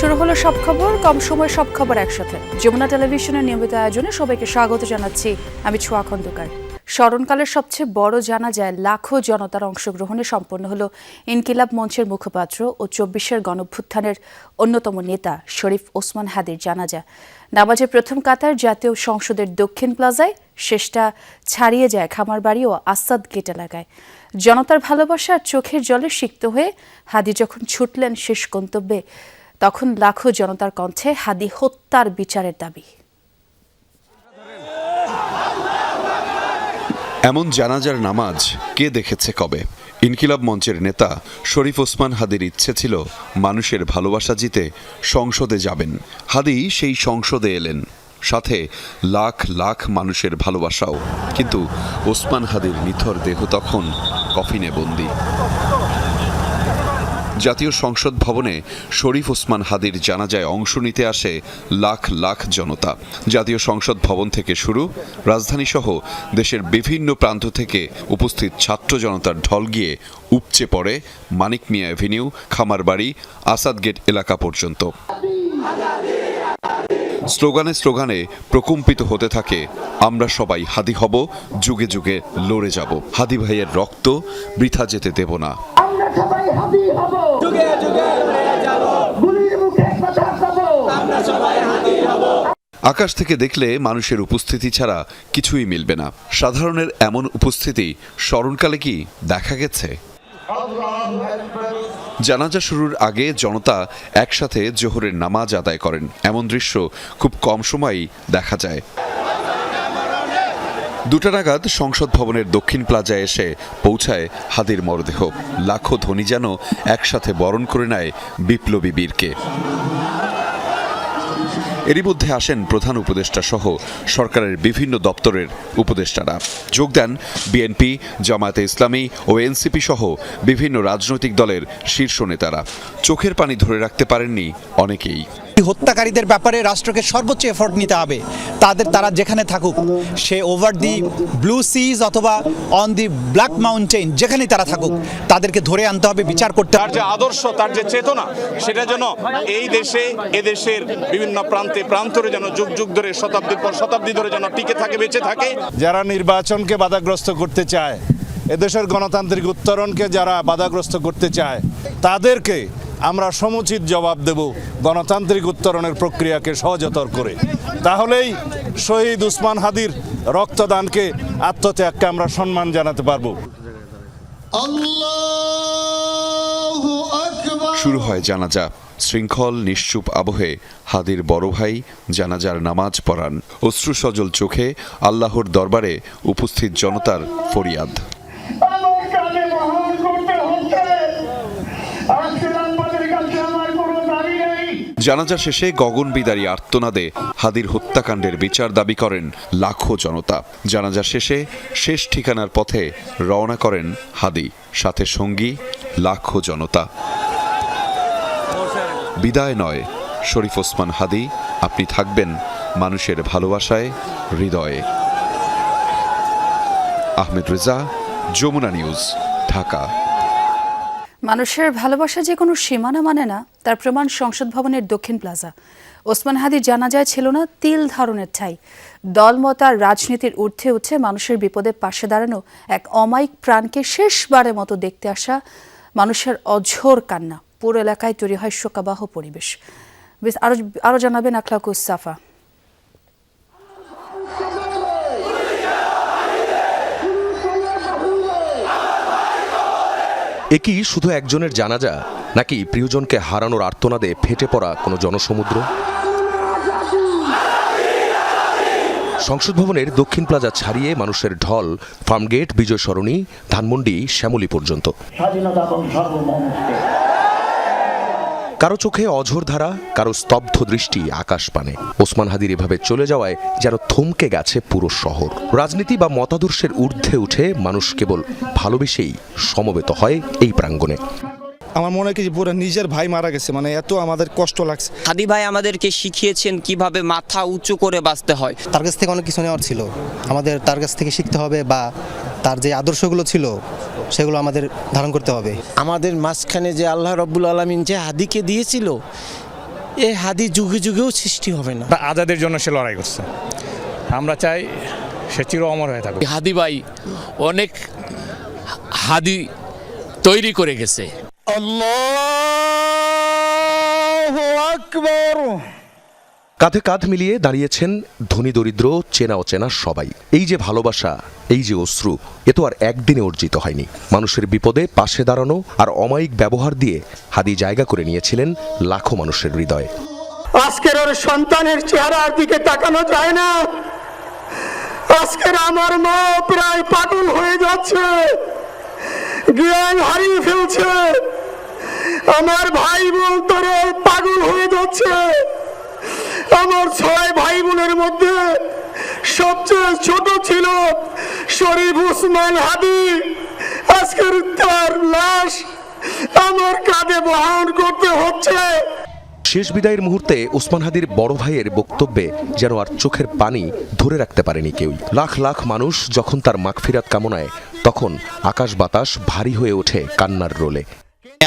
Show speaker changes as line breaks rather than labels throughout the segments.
শুরু হলো সব খবর, কম সময় সব খবর একসাথে। যমুনা টেলিভিশনের নিয়মিত আয়োজনে সবাইকে স্বাগত জানাচ্ছি আমি ছোয়া খন্দকার। স্মরণকালের সবচেয়ে বড় জানা যায়, লাখো জনতার অংশগ্রহণে সম্পন্ন হলো ইনকিলাব মঞ্চের মুখপাত্র ও চব্বিশের গণভ্যুত্থানের অন্যতম নেতা শরীফ ওসমান হাদির জানাজা। নামাজের প্রথম কাতার জাতীয় সংসদের দক্ষিণ প্লাজায়, শেষটা ছাড়িয়ে যায় খামারবাড়ি ও আসাদ গেট এলাকায়। জনতার ভালোবাসা আর চোখের জলে সিক্ত হয়ে হাদি যখন ছুটলেন শেষ গন্তব্যে তখন লাখো জনতার কণ্ঠে হাদি হত্যার বিচারের দাবি।
এমন জানাজার নামাজ কে দেখেছে কবে? ইনকিলাব মঞ্চের নেতা শরীফ ওসমান হাদির ইচ্ছে ছিল মানুষের ভালোবাসা জিতে সংসদে যাবেন। হাদি সেই সংসদে এলেন। সাথে লাখ লাখ মানুষের ভালোবাসাও। কিন্তু ওসমান হাদির নিথর দেহ তখন কফিনে বন্দি। জাতীয় সংসদ ভবনে শরীফ ওসমান হাদির জানাজায় অংশ নিতে আসে লাখ লাখ জনতা। জাতীয় সংসদ ভবন থেকে শুরু রাজধানীসহ দেশের বিভিন্ন প্রান্ত থেকে উপস্থিত ছাত্র জনতার ঢল গিয়ে উপচে পড়ে মানিক মিয়া অ্যাভিনিউ খামারবাড়ি, আসাদ গেট এলাকা পর্যন্ত। স্লোগানে স্লোগানে প্রকম্পিত হতে থাকে, আমরা সবাই হাদি হব, যুগে যুগে লড়ে যাব। হাদি ভাইয়ের রক্ত বৃথা যেতে দেব না।
যুগে যুগে যাব। গুলির মুখে কথা হব।
আকাশ থেকে দেখলে মানুষের উপস্থিতি ছাড়া কিছুই মিলবে না। সাধারণের এমন উপস্থিতি স্মরণকালে কি দেখা গেছে? জানাজা শুরুর আগে জনতা একসাথে জোহরের নামাজ আদায় করেন। এমন দৃশ্য খুব কম সময়ই দেখা যায়। দুটা নাগাদ সংসদ ভবনের দক্ষিণ প্লাজায় এসে পৌঁছায় হাদির মরদেহ। লাখো ধনী যেন একসাথে বরণ করে নেয় বিপ্লবী বীরকে। এরই মধ্যে আসেন প্রধান উপদেষ্টা সহ সরকারের বিভিন্ন দপ্তরের উপদেষ্টারা। যোগ দেন বিএনপি, জামায়াতে ইসলামী ও এনসিপি সহ বিভিন্ন রাজনৈতিক দলের শীর্ষ নেতারা। চোখের পানি ধরে রাখতে পারেননি অনেকেই।
হত্যাকারীদের ব্যাপারে রাষ্ট্রকে সর্বোচ্চ এফোর্ট নিতে হবে। তাদের তারা যেখানে থাকুক সে ওভার দি ব্লু সিজ অথবা অন দি ব্ল্যাক মাউন্টেন যেখানেই তারা থাকুক তাদেরকে ধরে আনতে হবে বিচার করতে
তার যে আদর্শ তার যে চেতনা সেটা যেন এই দেশে এদেশের বিভিন্ন প্রান্তে প্রান্তরে যেন যুগ যুগ ধরে শতাব্দীর পর শতাব্দী ধরে যেন টিকে থাকে বেঁচে থাকে।
যারা নির্বাচনকে বাধাগ্রস্ত করতে চায় এদেশের গণতান্ত্রিক উত্তরণকে যারা বাধাগ্রস্ত করতে চায় তাদেরকে আমরা সমুচিত জবাব দেব গণতান্ত্রিক উত্তরণের প্রক্রিয়াকে সহজতর করে। তাহলেই শহীদ উসমান হাদির রক্তদানকে আত্মত্যাগকে আমরা সম্মান জানাতে পারব।
শুরু হয় জানাজা। শৃঙ্খল নিশ্চুপ আবহে হাদির বড় ভাই জানাজার নামাজ পড়ান। অশ্রু সজল চোখে আল্লাহর দরবারে উপস্থিত জনতার ফরিয়াদ
আমার কাজে বহন করতে হচ্ছে আজকে আপনাদের কাছে আমার কোনো দাবি নেই
জানাজা শেষে গগন বিদারী আর্তনাদে হাদির হত্যাকাণ্ডের বিচার দাবি করেন লাখো জনতা। জানাজা শেষে শেষ ঠিকানার পথে রওনা করেন হাদি, সাথে সঙ্গী লাখো জনতা। বিদায় নয়, শরীফ ওসমান হাদি, আপনি থাকবেন মানুষের ভালোবাসায়, হৃদয়ে। আহমেদ রেজা, যমুনা নিউজ, ঢাকা।
মানুষের ভালোবাসা যে কোনো সীমানা মানে না, তার প্রমাণ সংসদ ভবনের দক্ষিণ প্লাজা। ওসমান হাদির জানাজায় ছিল না, তিল ধারণের ঠাই। দলমত আর রাজনীতির ঊর্ধ্বে উঠে মানুষের বিপদে পাশে দাঁড়ানো এক অমায়িক প্রাণকে শেষবারের মতো দেখতে আসা মানুষের অঝোর কান্না। পুরো এলাকায় তৈরি হয় শোকাবাহ পরিবেশ। বেশ, আরও আরও জানাবেন আখলাকুস সাফা।
এ কি শুধু একজনের জানাজা, নাকি প্রিয়জনকে হারানোর আর্তনাদে ফেটে পড়া কোনো জনসমুদ্র? সংসদ ভবনের দক্ষিণ প্লাজা ছাড়িয়ে মানুষের ঢল, ফার্মগেট বিজয় সরণি ধানমন্ডি, শ্যামলী পর্যন্ত।
স্বাধীনতা
কারও চোখে অঝোর ধারা কারও স্তব্ধ দৃষ্টি আকাশ পানে। ওসমান হাদির এভাবে চলে যাওয়ায় যেন থমকে গেছে পুরো শহর। রাজনীতি বা মতাদর্শের ঊর্ধ্বে উঠে মানুষ কেবল ভালোবেসেই সমবেত হয় এই প্রাঙ্গণে।
আমার মনে হয় কি যে পুরো নিজের ভাই মারা গেছে মানে এত আমাদের কষ্ট লাগছে।
হাদি ভাই আমাদেরকে শিখিয়েছেন কীভাবে মাথা উঁচু করে বাঁচতে হয়।
তার কাছ থেকে অনেক কিছু নেওয়ার ছিল। আমাদের তার কাছ থেকে শিখতে হবে বা তার যে আদর্শগুলো ছিল সেগুলো আমাদের ধারণ করতে হবে।
আমাদের মাঝখানে যে আল্লাহ রব্বুল আলমিন যে হাদিকে দিয়েছিল এই হাদি যুগে যুগেও সৃষ্টি হবে না।
আজাদের জন্য সে লড়াই করছে। আমরা চাই সে চির অমর হয়ে থাকবে
হাদি ভাই অনেক হাদি তৈরি করে গেছে।
কাঁধে কাঁধ মিলিয়ে দাঁড়িয়েছেন ধনী দরিদ্র, চেনা অচেনা সবাই। এই যে ভালোবাসা, এই যে অশ্রু, এ তো আর একদিনে অর্জিত হয়নি। মানুষের বিপদে পাশে দাঁড়ানো আর অমায়িক ব্যবহার দিয়ে হাদি জায়গা করে নিয়েছিলেন লাখো মানুষের হৃদয়ে।
আজকের ওর সন্তানের চেহারার দিকে তাকানো যায় না। আজকের আমার মা প্রায় পাগল হয়ে যাচ্ছে। জ্ঞান হারিয়ে ফেলছে। আমার ভাই বোন তোরা পাগল হয়ে যাচ্ছে। আমার ছয় ভাই বোনের মধ্যে সবচেয়ে ছোট ছিল শরীফ উসমান হাদি। আজকের তার লাশ আমার কাঁধে বহন করতে হচ্ছে।
শেষ বিদায়ের মুহূর্তে ওসমান হাদির বড় ভাইয়ের বক্তব্যে যেন আর চোখের পানি ধরে রাখতে পারেনি কেউই। লাখ লাখ মানুষ যখন তার মাগফিরাত কামনায়, তখন আকাশ বাতাস ভারী হয়ে ওঠে কান্নার রোলে।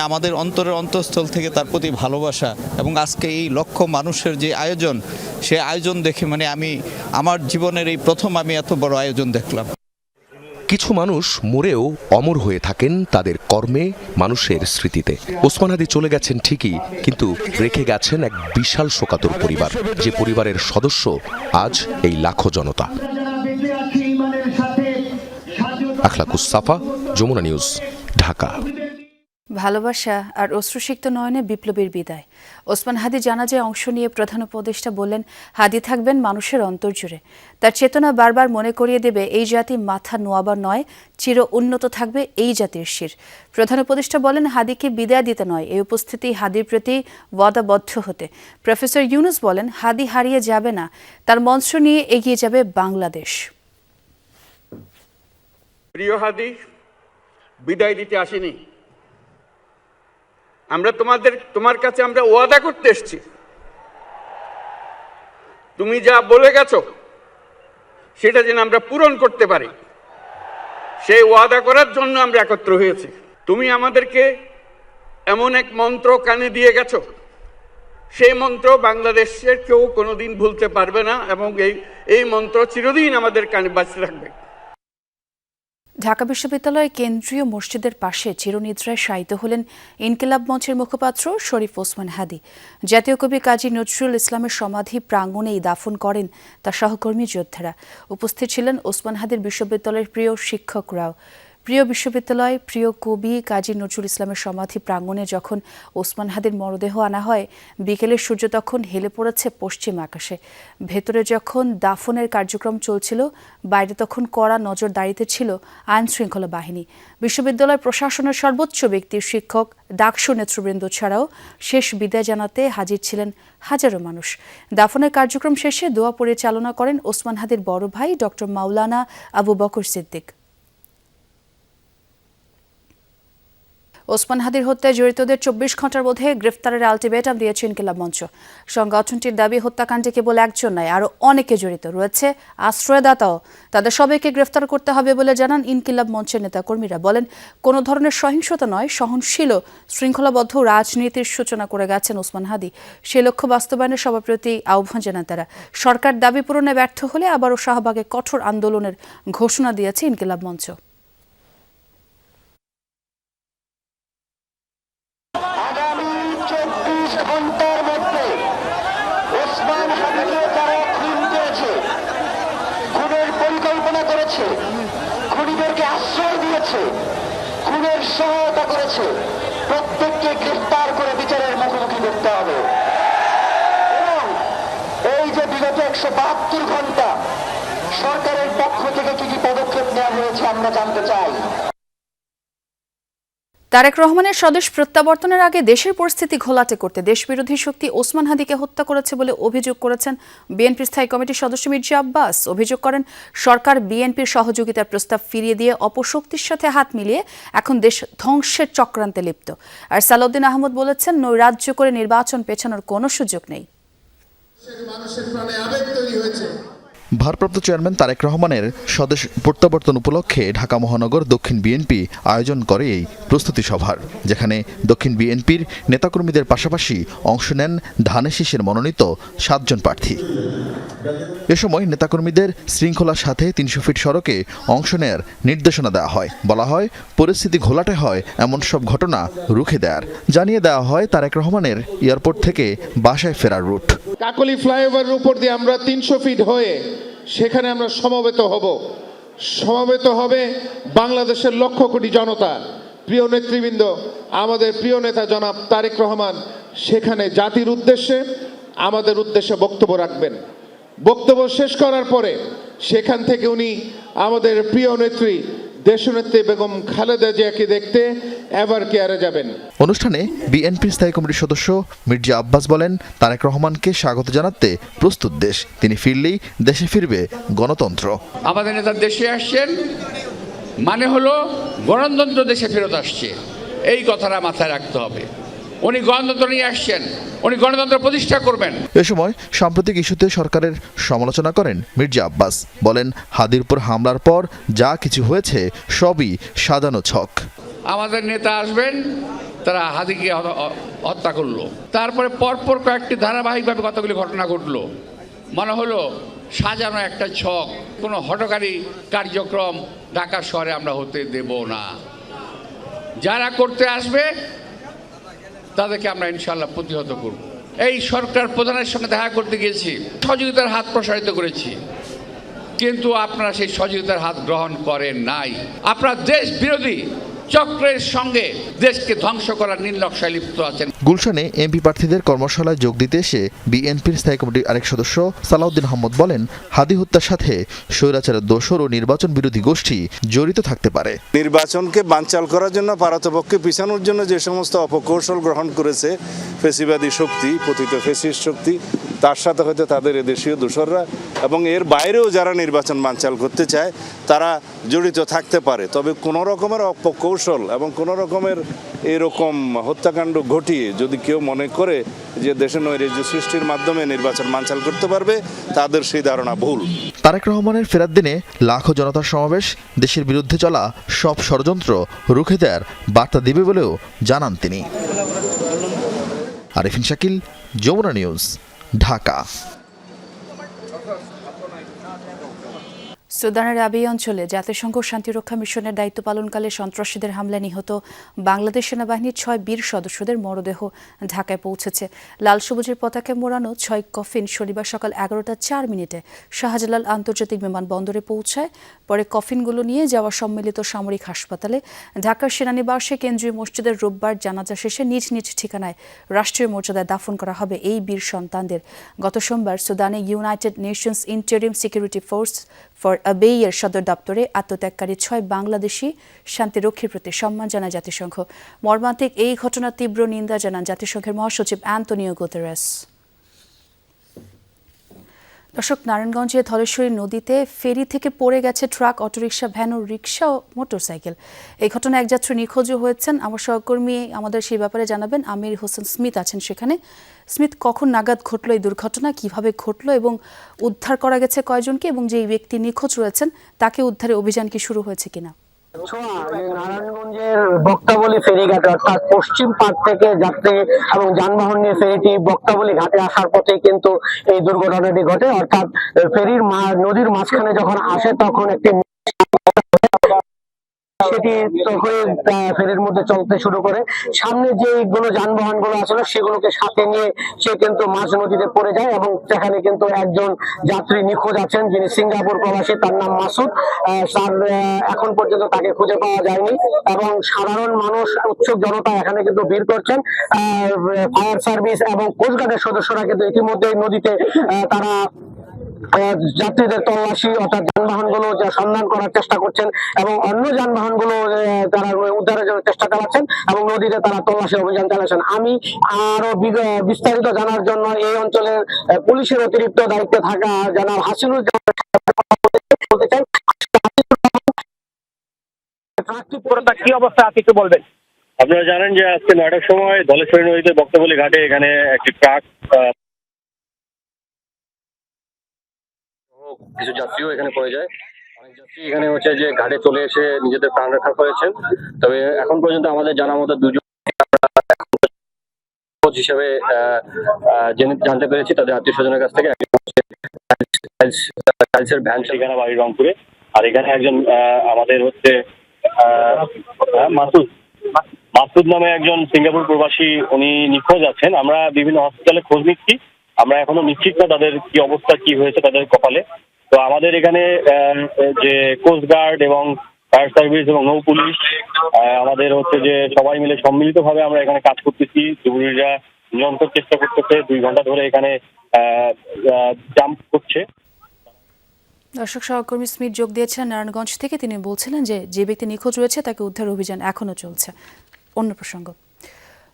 আমাদের অন্তরের অন্তঃস্থল থেকে তার প্রতি ভালোবাসা এবং আজকে এই লক্ষ মানুষের যে আয়োজন সে আয়োজন দেখে মানে আমি আমার জীবনের এই প্রথম আমি এত বড় আয়োজন দেখলাম।
কিছু মানুষ মরেও অমর হয়ে থাকেন তাদের কর্মে মানুষের স্মৃতিতে। ওসমান হাদি চলে গেছেন ঠিকই কিন্তু রেখে গেছেন এক বিশাল শোকাতর পরিবার। যে পরিবারের সদস্য আজ এই লাখো জনতা। আখলাকুস সাফা যমুনা নিউজ ঢাকা।
ভালোবাসা আর অশ্রুসিক্ত নয়নে বিপ্লবীর বিদায়। ওসমান হাদি জানাজায় অংশ নিয়ে প্রধান উপদেষ্টা বললেন, হাদি থাকবেন মানুষের অন্তর জুড়ে তার চেতনা বারবার মনে করিয়ে দেবে, এই জাতি মাথা নোয়াবার নয়, চির উন্নত থাকবে এই জাতির শির। প্রধান উপদেষ্টা বলেন, হাদিকে বিদায় দিতে নয়, এই উপস্থিতি হাদির প্রতি ওয়াদাবদ্ধ হতে। প্রফেসর ইউনুস বলেন, হাদি হারিয়ে যাবে না, তার মঞ্চ নিয়ে এগিয়ে যাবে বাংলাদেশ।
প্রিয় হাদি, বিদায় দিতে আসিনি। আমরা তোমাদের, তোমার কাছে আমরা ওয়াদা করতে এসেছি। তুমি যা বলে গেছো, সেটা যেন আমরা পূরণ করতে পারি। সেই ওয়াদা করার জন্য আমরা একত্র হয়েছি। তুমি আমাদেরকে এমন এক মন্ত্র কানে দিয়ে গেছো। সেই মন্ত্র বাংলাদেশের কেউ কোনোদিন ভুলতে পারবে না এবং এই এই মন্ত্র চিরদিন আমাদের কানে বাঁচতে থাকবে।
ঢাকা বিশ্ববিদ্যালয় কেন্দ্রীয় মসজিদের পাশে চিরনিদ্রায় শায়িত হলেন ইনকিলাব মঞ্চের মুখপাত্র শরীফ ওসমান হাদি। জাতীয় কবি কাজী নজরুল ইসলামের সমাধি প্রাঙ্গণেই দাফন করেন তার সহকর্মী যোদ্ধারা। উপস্থিত ছিলেন ওসমান হাদির বিশ্ববিদ্যালয়ের প্রিয় শিক্ষকরাও প্রিয় বিশ্ববিদ্যালয়, প্রিয় কবি কাজী নজরুল ইসলামের সমাধি প্রাঙ্গণে যখন ওসমান হাদির মরদেহ আনা হয় বিকেলের সূর্য তখন হেলে পড়েছে পশ্চিম আকাশে। ভেতরে যখন দাফনের কার্যক্রম চলছিল, বাইরে তখন কড়া নজরদারিতে ছিল আইন শৃঙ্খলা বাহিনী। বিশ্ববিদ্যালয় প্রশাসনের সর্বোচ্চ ব্যক্তির শিক্ষক ডাকসু নেতৃবৃন্দ ছাড়াও শেষ বিদায় জানাতে হাজির ছিলেন হাজারো মানুষ। দাফনের কার্যক্রম শেষে দোয়া পরিচালনা করেন ওসমান হাদির বড় ভাই ডক্টর মাওলানা আবু বকর সিদ্দিক। ওসমান হাদির হত্যায় জড়িতদের চব্বিশ ঘণ্টার মধ্যে গ্রেফতারের আলটিমেটাম দিয়েছে ইনকিলাব মঞ্চ। সংগঠনটির দাবি, হত্যাকাণ্ডে কেবল একজন নয় আরও অনেকে জড়িত রয়েছে। আশ্রয়দাতাও তাদের সবাইকে গ্রেফতার করতে হবে বলে জানান ইনকিলাব মঞ্চের নেতাকর্মীরা। বলেন, কোনো ধরনের সহিংসতা নয়, সহনশীল শৃঙ্খলাবদ্ধ রাজনীতির সূচনা করে গেছেন ওসমান হাদি। সে লক্ষ্য বাস্তবায়নের সবার প্রতি আহ্বান জানান তারা। সরকার দাবি পূরণে ব্যর্থ হলে আবারও শাহবাগে কঠোর আন্দোলনের ঘোষণা দিয়েছে ইনকিলাব মঞ্চ
আগামী চব্বিশ ঘণ্টার মধ্যে ওসমান হাদিকে যারা খুন করেছে খুনের পরিকল্পনা করেছে খুনিদেরকে আশ্রয় দিয়েছে খুনের সহায়তা প্রত্যেককে গ্রেফতার করে বিচারের মুখোমুখি করতে হবে। এবং এই যে বিগত একশো বাহাত্তর ঘণ্টা সরকারের পক্ষ থেকে কি কি পদক্ষেপ নেওয়া হয়েছে আমরা জানতে চাই।
তারেক রহমানের স্বদেশ প্রত্যাবর্তনের আগে দেশের পরিস্থিতি ঘোলাটে করতে দেশবিরোধী শক্তি ওসমান হাদিকে হত্যা করেছে বলে অভিযোগ করেছেন বিএনপির স্থায়ী কমিটির সদস্য মির্জা আব্বাস। অভিযোগ করেন, সরকার বিএনপির সহযোগিতার প্রস্তাব ফিরিয়ে দিয়ে অপশক্তির সাথে হাত মিলিয়ে এখন দেশ ধ্বংসের চক্রান্তে লিপ্ত। আর সালাউদ্দিন আহমদ বলেছেন, নৈরাজ্য করে নির্বাচন পেছানোর কোনো সুযোগ নেই।
ভারপ্রাপ্ত চেয়ারম্যান তারেক রহমানের স্বদেশ প্রত্যাবর্তন উপলক্ষে ঢাকা মহানগর দক্ষিণ বিএনপি আয়োজন করে এই প্রস্তুতি সভার, যেখানে দক্ষিণ বিএনপির নেতাকর্মীদের পাশাপাশি অংশ নেন ধানে শীষের মনোনীত সাতজন প্রার্থী। এ সময় নেতাকর্মীদের শৃঙ্খলার সাথে তিনশো ফিট সড়কে অংশ নেয়ার নির্দেশনা দেওয়া হয়। বলা হয়, পরিস্থিতি ঘোলাটে হয়, এমন সব ঘটনা রুখে দেয়ার। জানিয়ে দেওয়া হয়, তারেক রহমানের এয়ারপোর্ট থেকে বাসায় ফেরার রুট।
কাকলি ফ্লাইওভারের উপর দিয়ে আমরা তিনশো ফিট হয়ে সেখানে আমরা সমবেত হব। সমবেত হবে বাংলাদেশের লক্ষ কোটি জনতা। প্রিয় নেতৃবৃন্দ, আমাদের প্রিয় নেতা জনাব তারেক রহমান সেখানে জাতির উদ্দেশ্যে আমাদের উদ্দেশ্যে বক্তব্য রাখবেন। বক্তব্য শেষ করার পরে সেখান থেকে উনি আমাদের প্রিয় নেত্রী দেশনেত্রী বেগম খালেদা জিয়াকে দেখতে এবার কেয়ারে যাবেন?
অনুষ্ঠানে বিএনপির স্থায়ী কমিটির সদস্য মির্জা আব্বাস বলেন তারেক রহমানকে স্বাগত জানাতে প্রস্তুত দেশ। তিনি ফিরলেই দেশে ফিরবে গণতন্ত্র।
আমাদের নেতা দেশে আসছেন মানে হলো গণতন্ত্র দেশে ফেরত আসছে। এই কথাটা মাথায় রাখতে হবে। উনি গণতন্ত্র নিয়ে আসছেন উনি গণতন্ত্র প্রতিষ্ঠা করবেন।
এ সময় সাম্প্রতিক ইস্যুতে সরকারের সমালোচনা করেন মির্জা আব্বাস। বলেন হাদিরপুর হামলার পর যা কিছু হয়েছে সবই সাজানো ছক।
আমাদের নেতা আসবেন তারা হাদিকে হত্যা করল। তারপরে পরপর কয়েকটি ধারাবাহিকভাবে কতগুলি ঘটনা ঘটলো। মনে হলো সাজানো একটা ছক কোনো হটকারী কার্যক্রম ঢাকা শহরে আমরা হতে দেব না। যারা করতে আসবে তাদেরকে আমরা ইনশাল্লাহ প্রতিহত করব। এই সরকার প্রধানের সঙ্গে দেখা করতে গিয়েছি, সহযোগিতার হাত প্রসারিত করেছি। কিন্তু আপনারা সেই সহযোগিতার হাত গ্রহণ করেন নাই। আপনারা দেশ বিরোধী চক্রের সঙ্গে দেশকে ধ্বংস করার নির্লক্ষায় লিপ্ত আছেন।
গুলশানে এমপি প্রার্থীদের কর্মশালায় যোগ দিতে এসে বিএনপির স্থায়ী কমিটির আরেক সদস্য সালাউদ্দিন আহমদ বলেন, হাদি হত্যার সাথে স্বৈরাচারের দোষর ও নির্বাচন বিরোধী গোষ্ঠী জড়িত থাকতে পারে।
নির্বাচনকে বানচাল করার জন্য পারতপক্ষে পিছানোর জন্য যে সমস্ত অপকৌশল গ্রহণ করেছে ফেসিবাদী শক্তি, পতিত ফেসিস শক্তি, তার সাথে হয়তো তাদের এদেশীয় দোসররা এবং এর বাইরেও যারা নির্বাচন বানচাল করতে চায়, তারা জড়িত থাকতে পারে। তবে কোনো রকমের অপকৌশল এবং কোনো রকমের এরকম হত্যাকাণ্ড ঘটিয়ে যদি কেউ মনে করে যে দেশে নৈরাজ্য সৃষ্টির মাধ্যমে নির্বাচন মানচাল করতে পারবে, তাদের সেই ধারণা ভুল।
তারেক রহমানের ফেরার দিনে লাখো জনতার সমাবেশ, দেশের বিরুদ্ধে চলা সব ষড়যন্ত্র রুখে দেওয়ার বার্তা দিবে বলেও জানান তিনি। আরিফিন শাকিল, যমুনা নিউজ, ঢাকা।
সুদানের আবিই অঞ্চলে জাতিসংঘ শান্তিরক্ষা মিশনের দায়িত্ব পালনকালে সন্ত্রাসীদের হামলায় নিহত বাংলাদেশ সেনাবাহিনীর ছয় বীর সদস্যদের মরদেহ ঢাকায় পৌঁছেছে। লাল সবুজের পতাকায় মোড়ানো ছয় কফিন শনিবার সকাল এগারোটা চার মিনিটে শাহজালাল আন্তর্জাতিক বিমানবন্দরে পৌঁছায়। পরে কফিনগুলো নিয়ে যাওয়া সম্মিলিত সামরিক হাসপাতালে ঢাকার সেনানিবাসে কেন্দ্রীয় মসজিদের রোববার জানাজা শেষে নিজ নিজ ঠিকানায় রাষ্ট্রীয় মর্যাদায় দাফন করা হবে এই বীর সন্তানদের। গত সোমবার সুদানে United Nations interim security force for আবেইয়ের সদর দপ্তরে আত্মত্যাগকারী ছয় বাংলাদেশি শান্তিরক্ষীর প্রতি সম্মান জানায় জাতিসংঘ। মর্মান্তিক এই ঘটনার তীব্র নিন্দা জানান জাতিসংঘের মহাসচিব অ্যান্টনিও গুতেরেস। দর্শক নারায়ণগঞ্জে ধলেশ্বরী নদীতে ফেরি থেকে পড়ে গেছে ট্রাক, অটোরিকশা, ভ্যান ও রিক্সা ও মোটরসাইকেল। এই ঘটনায় এক যাত্রী নিখোঁজও হয়েছেন। আমার সহকর্মী আমাদের সেই ব্যাপারে জানাবেন। আমির হোসেন স্মিথ আছেন সেখানে। স্মিথ কখন নাগাদ ঘটলো এই দুর্ঘটনা? কীভাবে ঘটলো এবং উদ্ধার করা গেছে কয়জনকে এবং যেই ব্যক্তি নিখোঁজ রয়েছেন, তাকে উদ্ধারে অভিযান কি শুরু হয়েছে কিনা?
নারায়ণগঞ্জের বক্তাবলী ফেরিঘাট, অর্থাৎ পশ্চিম পাট থেকে যাত্রী এবং যানবাহন নিয়ে ফেরিটি বক্তাবলী ঘাটে আসার পথে কিন্তু এই দুর্ঘটনাটি ঘটে। অর্থাৎ ফেরির নদীর মাঝখানে যখন আসে, তখন একটি সেটি তখন ফেরির মধ্যে চলতে শুরু করে। সামনে যেগুলো যানবাহনগুলো আসলে সেগুলোকে সাথে নিয়ে সে কিন্তু মাঝ নদীতে পড়ে যায় এবং সেখানে কিন্তু একজন যাত্রী নিখোঁজ আছেন যিনি সিঙ্গাপুর প্রবাসী তার নাম মাসুদ। তার এখন পর্যন্ত তাকে খুঁজে পাওয়া যায়নি এবং সাধারণ মানুষ উৎসুক জনতা এখানে কিন্তু ভিড় করছেন। ফায়ার সার্ভিস এবং কোস্টগার্ডের সদস্যরা কিন্তু ইতিমধ্যে নদীতে তারা যাত্রীদের তল্লাশি অর্থাৎ যানবাহনগুলো সন্ধান করার চেষ্টা করছেন এবং অন্য যানবাহনগুলো তারা উদ্ধারের জন্য চেষ্টা চালাচ্ছেন এবং নদীতে তারা তল্লাশি অভিযান চালাচ্ছেন। আমি আরও বিস্তারিত জানার জন্য এই অঞ্চলের পুলিশের অতিরিক্ত দায়িত্বে থাকা জানাব হাসিনুল বলতে চাই
কি অবস্থা আছে একটু বলবেন। আপনারা জানেন যে আজকে নয়টার সময় ধলেশ্বরী নদীতে বক্তবলী ঘাটে এখানে একটি ট্রাক কিছু যাত্রীও এখানে পড়ে যায়। অনেক যাত্রী এখানে হচ্ছে যে ঘাটে চলে এসে নিজেদের প্রাণ রক্ষা করেছেন। তবে এখন পর্যন্ত আমাদের জানা মতো দুজন হিসেবে জানতে পেরেছি। তাদের আত্মীয় স্বজনের কাছ থেকে টাইলসের ভ্যান রংপুরে। আর এখানে একজন আমাদের হচ্ছে মাসুদ। মাসুদ নামে একজন সিঙ্গাপুর প্রবাসী, উনি নিখোঁজ আছেন। আমরা বিভিন্ন হসপিটালে খোঁজ নিচ্ছি। আমরা এখনও নিশ্চিত না তাদের কি অবস্থা, কি হয়েছে তাদের কপালে। তো আমাদের এখানে যে কোস্ট গার্ড এবং ফায়ার সার্ভিস এবং নৌ পুলিশ আমাদের হচ্ছে যে সবাই মিলে সম্মিলিতভাবে আমরা এখানে কাজ করতেছি। ডুবুরিরা নিয়ন্ত্রণ চেষ্টা করতেছে, দুই ঘণ্টা ধরে এখানে জাম্প করছে।
দর্শক সহকর্মী স্মিথ যোগ দিয়েছিলেন নারায়ণগঞ্জ থেকে তিনি বলছিলেন যে যে ব্যক্তি নিখোঁজ রয়েছে তাকে উদ্ধার অভিযান এখনও চলছে। অন্য প্রসঙ্গ।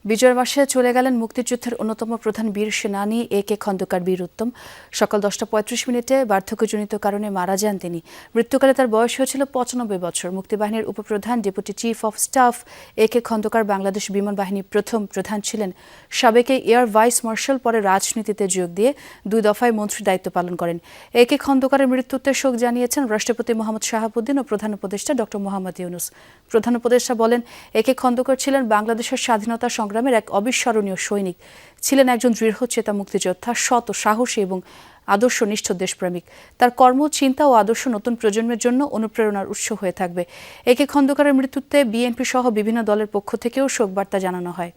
বিজয়ের মাসে চলে গেলেন মুক্তিযুদ্ধের অন্যতম প্রধান বীর সেনানী এ কে খন্দকার বীর উত্তম। সকাল দশটা পঁয়ত্রিশ মিনিটে বার্ধক্যজনিত কারণে মারা যান তিনি। মৃত্যুকালে তার বয়স হয়েছিল পঁচানব্বই বছর। মুক্তিবাহিনীর উপপ্রধান, deputy chief of staff A K Khandakar Bangladesh বিমান বাহিনী প্রথম প্রধান ছিলেন। সাবেকে এয়ার ভাইস মার্শাল পরে রাজনীতিতে যোগ দিয়ে দুই দফায় মন্ত্রী দায়িত্ব পালন করেন। এ কে খন্দকারের মৃত্যুতে শোক জানিয়েছেন রাষ্ট্রপতি মোহাম্মদ শাহাবুদ্দিন ও প্রধান উপদেষ্টা ডক্টর মোহাম্মদ ইউনুস। প্রধান উপদেষ্টা বলেন, এ কে খন্দকার ছিলেন বাংলাদেশের স্বাধীনতা সংগ্রামের এক অবিস্মরণীয় সৈনিক ছিলেন একজন দৃঢ়চেতা মুক্তিযোদ্ধা শত সাহসী এবং আদর্শ নিষ্ঠ দেশপ্রেমিক। তার কর্ম, চিন্তা ও আদর্শ নতুন প্রজন্মের জন্য অনুপ্রেরণার উৎস হয়ে থাকবে। একে খন্দকারের মৃত্যুতে বিএনপি সহ বিভিন্ন দলের পক্ষ থেকেও শোকবার্তা জানানো হয়।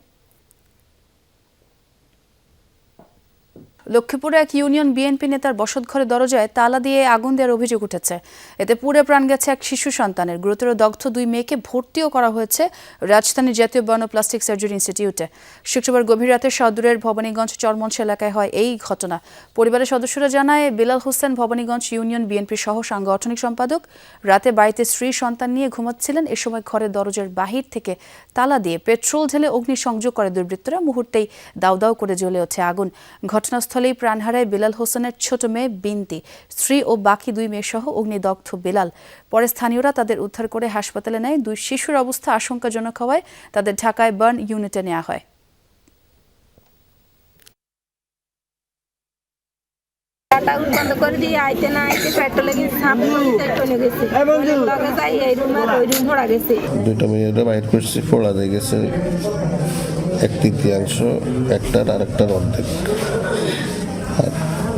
লক্ষ্মীপুরে এক ইউনিয়ন বিএনপি নেতার বসতঘরে দরজায় তালা দিয়ে আগুন দেওয়ার অভিযোগ উঠেছে। এতে পুড়ে প্রাণ গেছে এক শিশু সন্তানের। গুরুতর দগ্ধ দুই মেয়েকে ভর্তিও করা হয়েছে রাজধানীর জাতীয় বর্ণ প্লাস্টিক সার্জারি ইনস্টিটিউটে। শুক্রবার গভীর রাতে সদরের ভবানীগঞ্জ চরমঞ্চ এলাকায় হয় এই ঘটনা। পরিবারের সদস্যরা জানায়, বেলাল হোসেন ভবানীগঞ্জ ইউনিয়ন বিএনপি সহ সাংগঠনিক সম্পাদক। রাতে বাড়িতে স্ত্রী সন্তান নিয়ে ঘুমাচ্ছিলেন। এ সময় ঘরের দরজার বাহির থেকে তালা দিয়ে পেট্রোল ঢেলে অগ্নিসংযোগ করে দুর্বৃত্তরা। মুহূর্তেই দাউ দাউ করে জ্বলে ওঠে আগুন। ঘটনাস্থলেই প্রাণ হারায় বেলাল হোসেনের ছোট মেয়ে বিনতি। স্ত্রী ও বাকি দুই মেয়ে সহ অগ্নিদগ্ধ বেলাল। পরে স্থানীয়রা তাদের উদ্ধার করে হাসপাতালে নেয়। দুই শিশুর অবস্থা আশঙ্কাজনক হওয়ায় তাদের ঢাকায় বার্ন ইউনিটে নেওয়া হয়।
কাটা বন্ধ করে দিয়ে আইতে না আইতে পেট্রোলে গেছে সাপ চলে গেছে। লগে যাই এই রুম আর ওই রুম ভরা গেছে।
দুইটা মেয়েরা বাইর করছি ফোড়া দিয়ে গেছে। এক তৃতীয়াংশ একটার আর অর্ধেক। আর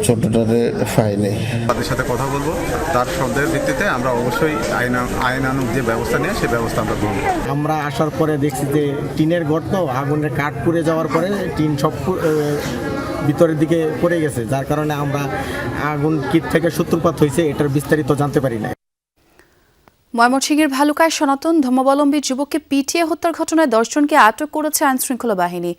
ছোটটারে ফাইনে
তাদের সাথে কথা বলব। তার সন্দেহের ভিত্তিতে আমরা অবশ্যই আইন আইনানুক যে ব্যবস্থা নিয়ে সে ব্যবস্থা আমরা গ্রহণ
আমরা আসার পরে দেখছি যে টিনের গর্ত আগুনের কাঠ পুড়ে যাওয়ার পরে টিন সব ভিতরের দিকে পড়ে গেছে যার কারণে আমরা আগুন কীট থেকে সূত্রপাত হয়েছে এটার বিস্তারিত জানতে পারি না
ময়মনসিংহের ভালুকায় সনাতন ধর্মাবলম্বী যুবককে পিটিয়ে হত্যার ঘটনায় দশজনকে আটক করেছে আইনশৃঙ্খলা বাহিনী।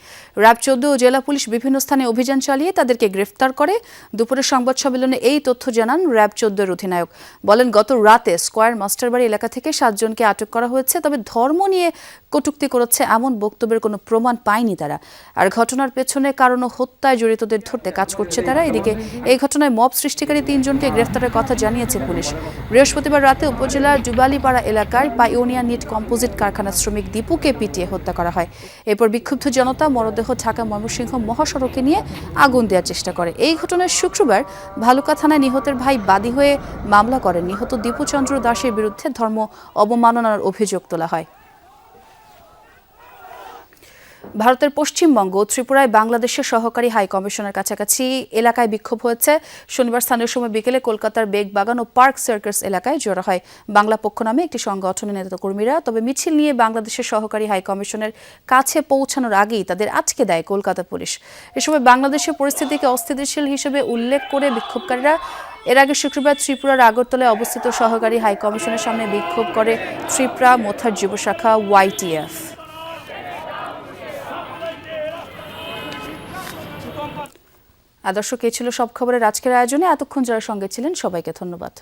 র্যাব চোদ্দ ও জেলা পুলিশ বিভিন্ন স্থানে অভিযান চালিয়ে তাদেরকে গ্রেফতার করে। দুপুরে সংবাদ সম্মেলনে এই তথ্য জানান র্যাব চোদ্দের অধিনায়ক। বলেন, গত রাতে স্কোয়ার মাস্টারবাড়ি এলাকা থেকে সাতজনকে আটক করা হয়েছে, তবে ধর্ম নিয়ে কটূক্তি করেছে এমন বক্তব্যের কোনো প্রমাণ পায়নি তারা। আর ঘটনার পেছনে কারণ হত্যায় জড়িতদের ধরতে কাজ করছে তারা। এদিকে এই ঘটনায় মব সৃষ্টিকারী তিনজনকে গ্রেফতারের কথা জানিয়েছে পুলিশ। বৃহস্পতিবার রাতে উপজেলার জুবালিপাড়া এলাকার পাইওনিয়া নিট কম্পোজিট কারখানার শ্রমিক দীপুকে পিটিয়ে হত্যা করা হয়। এরপর বিক্ষুব্ধ জনতা মরদেহ ঢাকা ময়মনসিংহ মহাসড়কে নিয়ে আগুন দেওয়ার চেষ্টা করে। এই ঘটনায় শুক্রবার ভালুকা থানায় নিহতের ভাই বাদী হয়ে মামলা করেন। নিহত দীপুচন্দ্র দাসের বিরুদ্ধে ধর্ম অবমাননার অভিযোগ তোলা হয়। ভারতের পশ্চিমবঙ্গ ত্রিপুরায় বাংলাদেশের সহকারী হাই কমিশনের কাছাকাছি এলাকায় বিক্ষোভ হয়েছে। শনিবার স্থানীয় সময় বিকেলে কলকাতার বেগবাগান ও পার্ক সার্কাস এলাকায় জড়ো হয়। বাংলা পক্ষ নামে একটি সংগঠনের নেতাকর্মীরা তবে মিছিল নিয়ে বাংলাদেশের সহকারী হাই কমিশনের কাছে পৌঁছানোর আগেই তাদের আটকে দেয় কলকাতা পুলিশ। এ সময় বাংলাদেশের পরিস্থিতিকে অস্থিতিশীল হিসেবে উল্লেখ করে বিক্ষোভকারীরা এর আগে শুক্রবার ত্রিপুরার আগরতলায় অবস্থিত সহকারী হাই কমিশনের সামনে বিক্ষোভ করে ত্রিপুরা মোথার যুব শাখা ওয়াইটিএফ আদর্শক এই ছিল সব খবরের আজকের আয়োজনে? এতক্ষণ যারা সঙ্গে ছিলেন সবাইকে ধন্যবাদ।